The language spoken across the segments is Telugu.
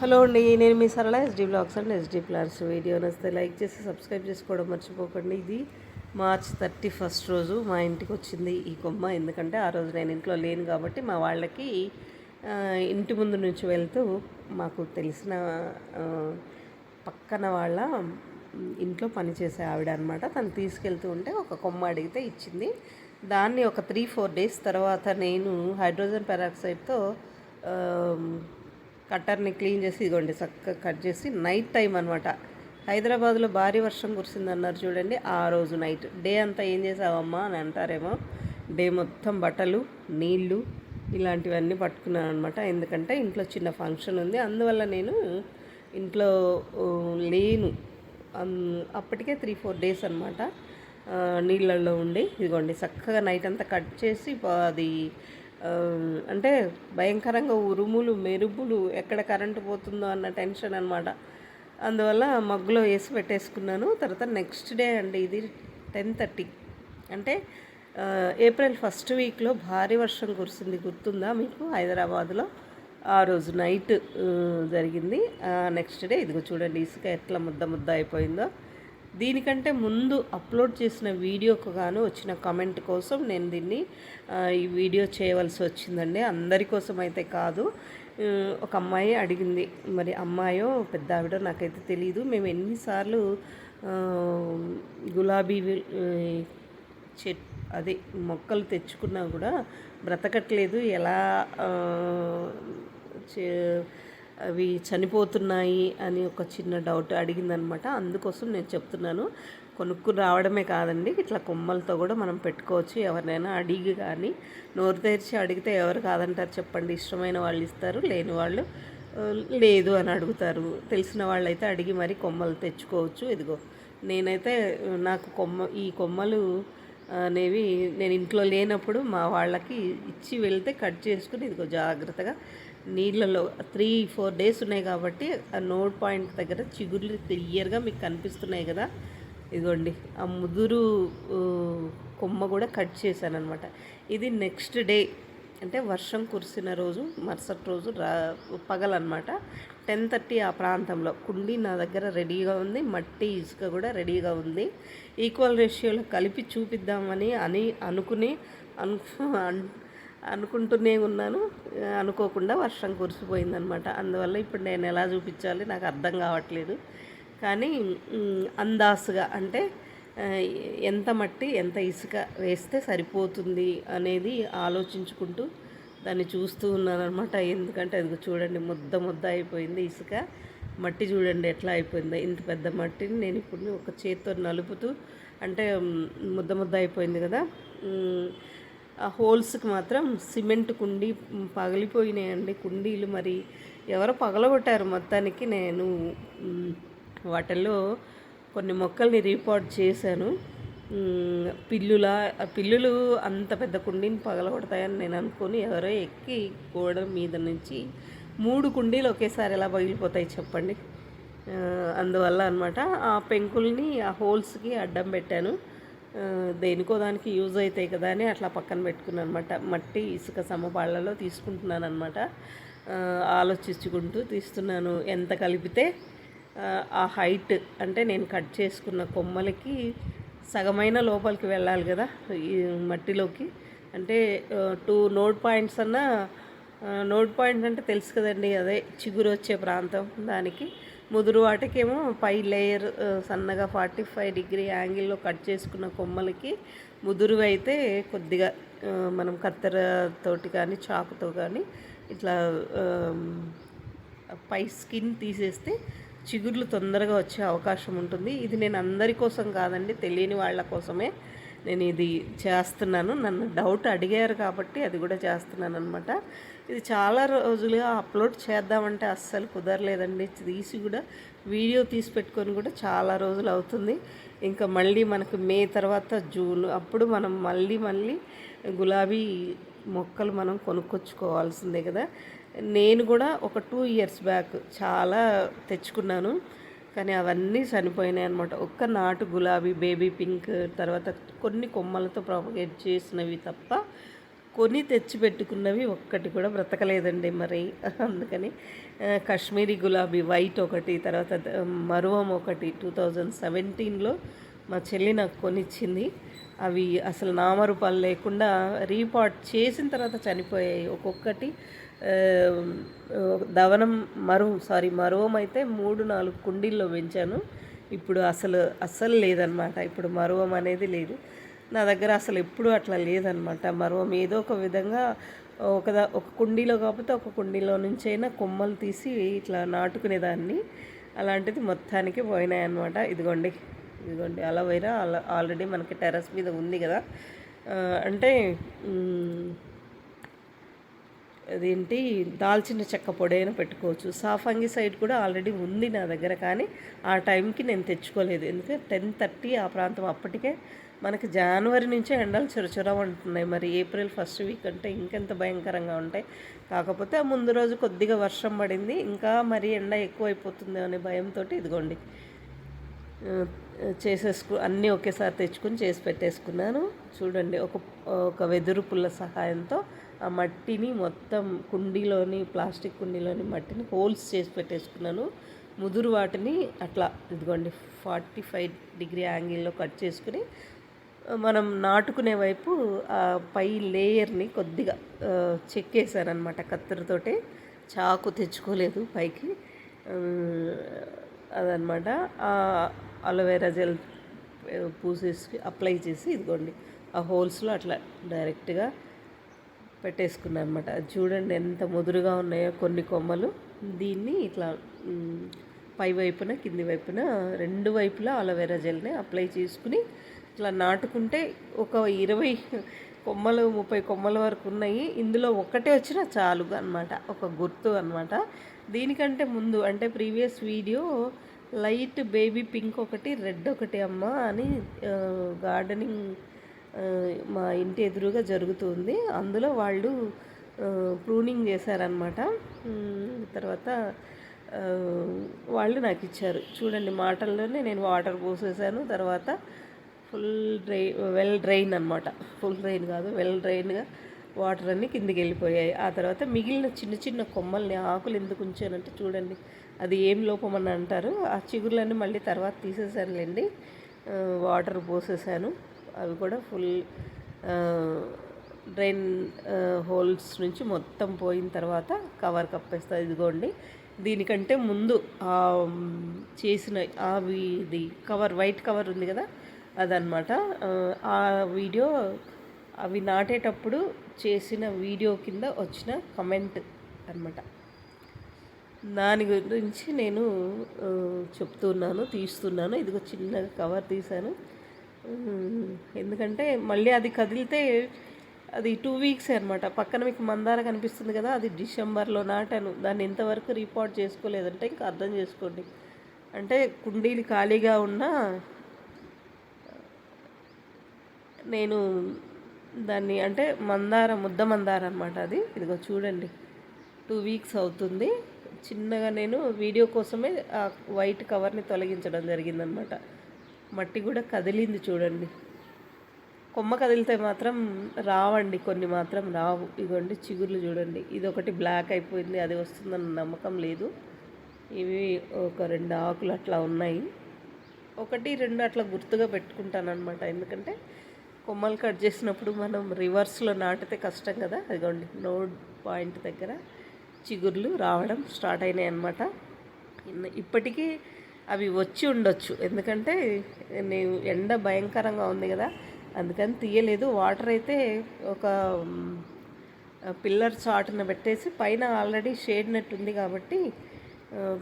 హలో అండి నేను మీ Sarala SD blogs and SD plans video. నచ్చితే లైక్ చేసి సబ్స్క్రైబ్ చేసుకోవడం మర్చిపోకండి. ఇది మార్చ్ థర్టీ ఫస్ట్ రోజు మా ఇంటికి వచ్చింది ఈ కొమ్మ. ఎందుకంటే ఆ రోజు నేను ఇంట్లో లేను కాబట్టి మా వాళ్ళకి ఇంటి ముందు నుంచి వెళ్తూ మాకు తెలిసిన పక్కన వాళ్ళ ఇంట్లో పనిచేసే ఆవిడ అనమాట తను తీసుకెళ్తూ ఉంటే ఒక కొమ్మ అడిగితే ఇచ్చింది. దాన్ని ఒక త్రీ ఫోర్ డేస్ తర్వాత నేను హైడ్రోజన్ పెరాక్సైడ్తో కట్టర్ని క్లీన్ చేసి ఇదిగోండి చక్కగా కట్ చేసి నైట్ టైం అనమాట హైదరాబాద్లో భారీ వర్షం కురిసింది అన్నారు చూడండి ఆ రోజు నైట్. డే అంతా ఏం చేసావమ్మా అని అంటారేమో. డే మొత్తం బట్టలు నీళ్ళు ఇలాంటివన్నీ పట్టుకున్నాను అనమాట ఎందుకంటే ఇంట్లో చిన్న ఫంక్షన్ ఉంది అందువల్ల నేను ఇంట్లో లేను. అన్- అప్పటికే త్రీ ఫోర్ డేస్ అనమాట నీళ్ళల్లో ఉండి ఇదిగోండి చక్కగా నైట్ అంతా కట్ చేసి అది అంటే భయంకరంగా ఉరుములు మెరుపులు ఎక్కడ కరెంటు పోతుందో అన్న టెన్షన్ అనమాట అందువల్ల మగ్గులో వేసి పెట్టేసుకున్నాను. తర్వాత నెక్స్ట్ డే అండి ఇది టెన్ థర్టీ. అంటే ఏప్రిల్ ఫస్ట్ వీక్లో భారీ వర్షం కురిసింది. గుర్తుందా మీకు? హైదరాబాద్లో ఆ రోజు నైట్ జరిగింది. నెక్స్ట్ డే ఇదిగో చూడండి ఇసుక ఎట్లా ముద్ద ముద్ద అయిపోయిందో. దీనికంటే ముందు అప్లోడ్ చేసిన వీడియోకు గాను వచ్చిన కమెంట్ కోసం నేను దీన్ని ఈ వీడియో చేయవలసి వచ్చిందండి. అందరి కోసం అయితే కాదు. ఒక అమ్మాయి అడిగింది మరి అమ్మాయో పెద్ద ఆవిడ నాకైతే తెలియదు మేము ఎన్నిసార్లు గులాబీ చెట్ అదే మొక్కలు తెచ్చుకున్నా కూడా బ్రతకట్లేదు. ఎలా చే- అవి చనిపోతున్నాయి అని ఒక చిన్న డౌట్ అడిగిందనమాట. అందుకోసం నేను చెప్తున్నాను. కొనుక్కుని రావడమే కాదండి. ఇట్లా కొమ్మలతో కూడా మనం పెట్టుకోవచ్చు ఎవరినైనా అడిగి కానీ. నోరు తెరిచి అడిగితే ఎవరు కాదంటారు చెప్పండి. ఇష్టమైన వాళ్ళు ఇస్తారు లేని వాళ్ళు లేదు అని అడుగుతారు. తెలిసిన వాళ్ళైతే అడిగి మరి కొమ్మలు తెచ్చుకోవచ్చు. ఇదిగో నేనైతే నాకు కొమ్మ ఈ కొమ్మలు అనేవి నేను ఇంట్లో లేనప్పుడు మా వాళ్ళకి ఇచ్చి వెళ్తే కట్ చేసుకుని ఇదిగో జాగ్రత్తగా నీళ్ళలో త్రీ ఫోర్ డేస్ ఉన్నాయి కాబట్టి ఆ నోట్ పాయింట్ దగ్గర చిగుర్లు క్లియర్గా మీకు కనిపిస్తున్నాయి కదా. ఇదిగోండి ఆ ముదురు కొమ్మ కూడా కట్ చేశాను అనమాట ఇది నెక్స్ట్ డే అంటే వర్షం కురిసిన రోజు మరుసటి రోజు రా పగలన్నమాట. టెన్ థర్టీ ఆ ప్రాంతంలో. కుండి నా దగ్గర రెడీగా ఉంది మట్టి ఇసుక కూడా రెడీగా ఉంది. ఈక్వల్ రేషియోలో కలిపి చూపిద్దామని అని అనుకుని అను అన్- అనుకుంటూనే ఉన్నాను. అనుకోకుండా వర్షం కురిసిపోయిందనమాట. అందువల్ల ఇప్పుడు నేను ఎలా చూపించాలి నాకు అర్థం కావట్లేదు. కానీ అందాసుగా అంటే ఎంత మట్టి ఎంత ఇసుక వేస్తే సరిపోతుంది అనేది ఆలోచించుకుంటూ దాన్ని చూస్తూ ఉన్నాను అనమాట ఎందుకంటే అది చూడండి ముద్ద ముద్ద అయిపోయింది ఇసుక. మట్టి చూడండి ఎట్లా అయిపోయిందో. ఇంత పెద్ద మట్టిని నేను ఇప్పుడు ఒక చేత్తో నలుపుతూ అంటే ముద్ద ముద్ద అయిపోయింది కదా. ఆ హోల్స్కి మాత్రం సిమెంట్ కుండీ పగిలిపోయినాయండి. కుండీలు మరి ఎవరో పగలగొట్టారు మొత్తానికి. నేను వాటిల్లో కొన్ని మొక్కల్ని రీపాట్ చేశాను. పిల్లుల పిల్లులు అంత పెద్ద కుండీని పగలగొడతాయని నేను అనుకొని ఎవరో ఎక్కి గోడ మీద నుంచి మూడు కుండీలు ఒకేసారి ఎలా పగిలిపోతాయి చెప్పండి? అందువల్ల అనమాట ఆ పెంకుల్ని ఆ హోల్స్కి అడ్డం పెట్టాను. దేనికో దానికి యూజ్ అవుతాయి కదా అని అట్లా పక్కన పెట్టుకున్నాను అనమాట మట్టి ఇసుక సమపాళ్ళలో తీసుకుంటున్నాను అనమాట ఆలోచించుకుంటూ తీస్తున్నాను. ఎంత కలిపితే ఆ, హైట్ అంటే నేను కట్ చేసుకున్న కొమ్మలకి సగమైన లోపలికి వెళ్ళాలి కదా ఈ మట్టిలోకి. అంటే టూ నోట్ పాయింట్స్ అన్నా నోట్ పాయింట్ అంటే తెలుసు కదండి అదే చిగురు వచ్చే ప్రాంతం దానికి. ముదురు వాటికేమో పై లేయర్ సన్నగా ఫార్టీ ఫైవ్ డిగ్రీ యాంగిల్లో కట్ చేసుకున్న కొమ్మలకి ముదురువి అయితే కొద్దిగా మనం కత్తెర తోటి కానీ చాకుతో కానీ ఇట్లా పై స్కిన్ తీసేస్తే చిగుర్లు తొందరగా వచ్చే అవకాశం ఉంటుంది. ఇది నేను అందరి కోసం కాదండి తెలియని వాళ్ళ కోసమే. నేను ఇది చేస్తున్నాను. నన్ను డౌట్ అడిగారు కాబట్టి అది కూడా చేస్తున్నాను అనమాట ఇది చాలా రోజులుగా అప్లోడ్ చేద్దామంటే అస్సలు కుదరలేదండి. తీసి కూడా వీడియో తీసి పెట్టుకొని కూడా చాలా రోజులు అవుతుంది. ఇంకా మళ్ళీ మనకు మే తర్వాత జూన్ అప్పుడు మనం మళ్ళీ మళ్ళీ గులాబీ మొక్కలు మనం కొనుక్కొచ్చుకోవాల్సిందే కదా. నేను కూడా ఒక టూ ఇయర్స్ బ్యాక్ చాలా తెచ్చుకున్నాను. కానీ అవన్నీ చనిపోయినాయి అనమాట ఒక్క నాటు గులాబీ బేబీ పింక్ తర్వాత కొన్ని కొమ్మలతో ప్రాపగేట్ చేసినవి తప్ప కొని తెచ్చిపెట్టుకున్నవి ఒక్కటి కూడా బ్రతకలేదండి మరి. అందుకని కాశ్మీరీ గులాబీ వైట్ ఒకటి తర్వాత మరువం ఒకటి టూ థౌజండ్ సెవెంటీన్లో మా చెల్లి నాకు కొనిచ్చింది. అవి అసలు నామరూపాలు లేకుండా రీపాట్ చేసిన తర్వాత చనిపోయాయి ఒక్కొక్కటి. దవనం మరువు సారీ మరువం అయితే మూడు నాలుగు కుండీల్లో పెంచాను ఇప్పుడు అసలు అస్సలు లేదనమాట ఇప్పుడు మరువం అనేది లేదు. నా దగ్గర అసలు ఎప్పుడు అట్లా లేదనమాట మరువం ఏదో ఒక విధంగా ఒకదా ఒక కుండీలో కాకపోతే ఒక కుండీలో నుంచి అయినా కొమ్మలు తీసి ఇట్లా నాటుకునేదాన్ని. అలాంటిది మొత్తానికి పోయినాయి అనమాట ఇదిగోండి ఇదిగోండి అలవైరా అలా ఆల్రెడీ మనకి టెర్రస్ మీద ఉంది కదా. అంటే అదేంటి? దాల్చిన చెక్క పొడైన పెట్టుకోవచ్చు. సాఫంగి సైడ్ కూడా ఆల్రెడీ ఉంది నా దగ్గర కానీ ఆ టైంకి నేను తెచ్చుకోలేదు. ఎందుకంటే టెన్ థర్టీ ఆ ప్రాంతం అప్పటికే మనకి జనవరి నుంచే ఎండలు చొరచొర ఉంటున్నాయి. మరి ఏప్రిల్ ఫస్ట్ వీక్ అంటే ఇంకెంత భయంకరంగా ఉంటాయి. కాకపోతే ఆ ముందు రోజు కొద్దిగా వర్షం పడింది. ఇంకా మరి ఎండ ఎక్కువైపోతుంది అనే భయంతో ఇదిగోండి. చేసేసుకు అన్నీ ఒకేసారి తెచ్చుకుని చేసి పెట్టేసుకున్నాను. చూడండి ఒక ఒక వెదురు పుల్ల సహాయంతో ఆ మట్టిని మొత్తం కుండీలోని ప్లాస్టిక్ కుండీలోని మట్టిని హోల్స్ చేసి పెట్టేసుకున్నాను. ముదురు వాటిని అట్లా ఇదిగోండి ఫార్టీ ఫైవ్ డిగ్రీ యాంగిల్లో కట్ చేసుకుని మనం నాటుకునే వైపు ఆ పై లేయర్ని కొద్దిగా చెక్కేసానమాట కత్తెరతోటి. చాకు తెచ్చుకోలేదు పైకి. అదనమాట అలోవెరా జెల్ పూసేసి అప్లై చేసి ఇదిగోండి ఆ హోల్స్లో అట్లా డైరెక్ట్గా పెట్టేసుకున్నాను అనమాట చూడండి ఎంత ముదురుగా ఉన్నాయో కొన్ని కొమ్మలు. దీన్ని ఇట్లా పై వైపున కింది వైపున రెండు వైపులా అలోవెరా జెల్ని అప్లై చేసుకుని ఇట్లా నాటుకుంటే ఒక ఇరవై కొమ్మలు ముప్పై కొమ్మల వరకు ఉన్నాయి. ఇందులో ఒక్కటే వచ్చినా చాలు అనమాట ఒక గుర్తు అనమాట దీనికంటే ముందు అంటే previous video light baby pink ఒకటి రెడ్ ఒకటి అమ్మ అని గార్డెనింగ్ మా ఇంటి ఎదురుగా జరుగుతుంది. అందులో వాళ్ళు ప్రూనింగ్ చేశారనమాట తర్వాత వాళ్ళు నాకు ఇచ్చారు. చూడండి మాటల్లోనే నేను వాటర్ పోసేసాను. తర్వాత ఫుల్ డ్రై వెల్ డ్రైన్ అనమాట ఫుల్ డ్రైన్ కాదు వెల్ డ్రైన్గా వాటర్ అన్నీ కిందికి వెళ్ళిపోయాయి. ఆ తర్వాత మిగిలిన చిన్న చిన్న కొమ్మల్ని ఆకులు ఎందుకు ఉంచానంటే చూడండి అది ఏం లోపం అని అంటారు. ఆ చిగుర్లన్నీ మళ్ళీ తర్వాత తీసేసానులేండి వాటర్ పోసేసాను అవి కూడా ఫుల్ డ్రైన్ హోల్స్ నుంచి మొత్తం పోయిన తర్వాత కవర్ కప్పేస్తా. ఇదిగోండి దీనికంటే ముందు చేసిన ఆ ఇది కవర్ వైట్ కవర్ ఉంది కదా అదనమాట ఆ, ఆ వీడియో అవి నాటేటప్పుడు చేసిన వీడియో కింద వచ్చిన కమెంట్ అన్నమాట. దాని గురించి నేను చెప్తున్నాను తీస్తున్నాను. ఇదిగో చిన్నగా కవర్ తీశాను. ఎందుకంటే మళ్ళీ అది కదిలితే అది టూ వీక్స్ అనమాట పక్కన మీకు మందార కనిపిస్తుంది కదా అది డిసెంబర్లో నాటాను. దాన్ని ఇంతవరకు రిపోర్ట్ చేసుకోలేదంటే ఇంకా అర్థం చేసుకోండి. అంటే కుండీలు ఖాళీగా ఉన్నా నేను దాన్ని అంటే మందార ముద్ద మందార అనమాట అది. ఇదిగో చూడండి. టూ వీక్స్ అవుతుంది. చిన్నగా నేను వీడియో కోసమే ఆ వైట్ కవర్ని తొలగించడం జరిగిందనమాట మట్టి కూడా కదిలింది చూడండి. కొమ్మ కదిలితే మాత్రం రావండి కొన్ని మాత్రం రావు. ఇదిగోండి చిగుర్లు చూడండి. ఇది ఒకటి బ్లాక్ అయిపోయింది అది వస్తుందన్న నమ్మకం లేదు. ఇవి ఒక రెండు ఆకులు అట్లా ఉన్నాయి. ఒకటి రెండు అట్లా గుర్తుగా పెట్టుకుంటాను అనమాట ఎందుకంటే కొమ్మలు కట్ చేసినప్పుడు మనం రివర్స్లో నాటితే కష్టం కదా. అదిగోండి నోడ్ పాయింట్ దగ్గర చిగుర్లు రావడం స్టార్ట్ అయినాయి అనమాట ఇప్పటికీ అవి వచ్చి ఉండొచ్చు. ఎందుకంటే నేను ఎండ భయంకరంగా ఉంది కదా అందుకని తీయలేదు. వాటర్ అయితే ఒక పిల్లర్ చాటున పెట్టేసి పైన ఆల్రెడీ షేడ్ నెట్ ఉంది కాబట్టి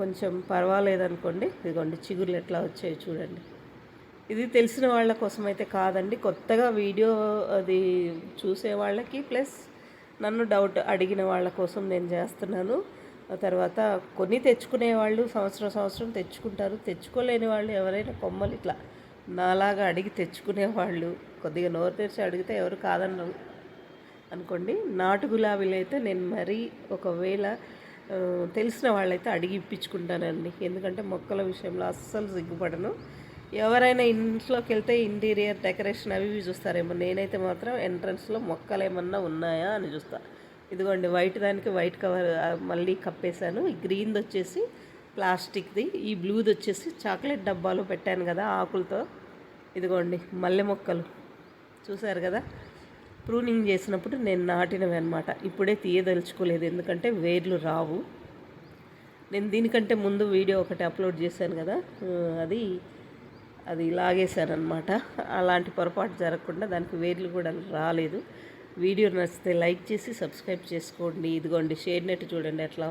కొంచెం పర్వాలేదు అనుకోండి ఇదిగోండి చిగుర్లు ఎట్లా వచ్చాయి చూడండి. ఇది తెలిసిన వాళ్ళ కోసం అయితే కాదండి. కొత్తగా వీడియో అది చూసే వాళ్ళకి ప్లస్ నన్ను డౌట్ అడిగిన వాళ్ళ కోసం నేను చేస్తున్నాను. తర్వాత కొన్ని తెచ్చుకునే వాళ్ళు సంవత్సరం సంవత్సరం తెచ్చుకుంటారు. తెచ్చుకోలేని వాళ్ళు ఎవరైనా కొమ్మలు ఇట్లా నాలాగా అడిగి తెచ్చుకునే వాళ్ళు కొద్దిగా నోరు తెరిచి అడిగితే ఎవరు కాదన్నారు అనుకోండి. నాటు గులాబీలు అయితే నేను మరీ ఒకవేళ తెలిసిన వాళ్ళైతే అడిగి ఇప్పించుకుంటానండి. ఎందుకంటే మొక్కల విషయంలో అస్సలు సిగ్గుపడను. ఎవరైనా ఇంట్లోకి వెళ్తే ఇంటీరియర్ డెకరేషన్ అవి ఇవి చూస్తారేమో. నేనైతే మాత్రం ఎంట్రన్స్లో మొక్కలు ఏమన్నా ఉన్నాయా అని చూస్తాను ఇదిగోండి వైట్ దానికి వైట్ కవర్ మళ్ళీ కప్పేశాను. ఈ గ్రీన్ది వచ్చేసి ప్లాస్టిక్ది ఈ బ్లూది వచ్చేసి చాక్లెట్ డబ్బాలో పెట్టాను కదా ఆకులతో. ఇదిగోండి మల్లె మొక్కలు. చూసారు కదా? ప్రూనింగ్ చేసినప్పుడు నేను నాటినవి అనమాట ఇప్పుడే తీయదలుచుకోలేదు ఎందుకంటే వేర్లు రావు. నేను దీనికంటే ముందు వీడియో ఒకటి అప్లోడ్ చేశాను కదా? అది అది లాగేశాను అనమాట అలాంటి పొరపాటు జరగకుండా దానికి వేర్లు కూడా రాలేదు. వీడియో నచ్చితే లైక్ చేసి సబ్స్క్రైబ్ చేసుకోండి. ఇదిగోండి షేడ్ నెట్ చూడండి ఎట్లా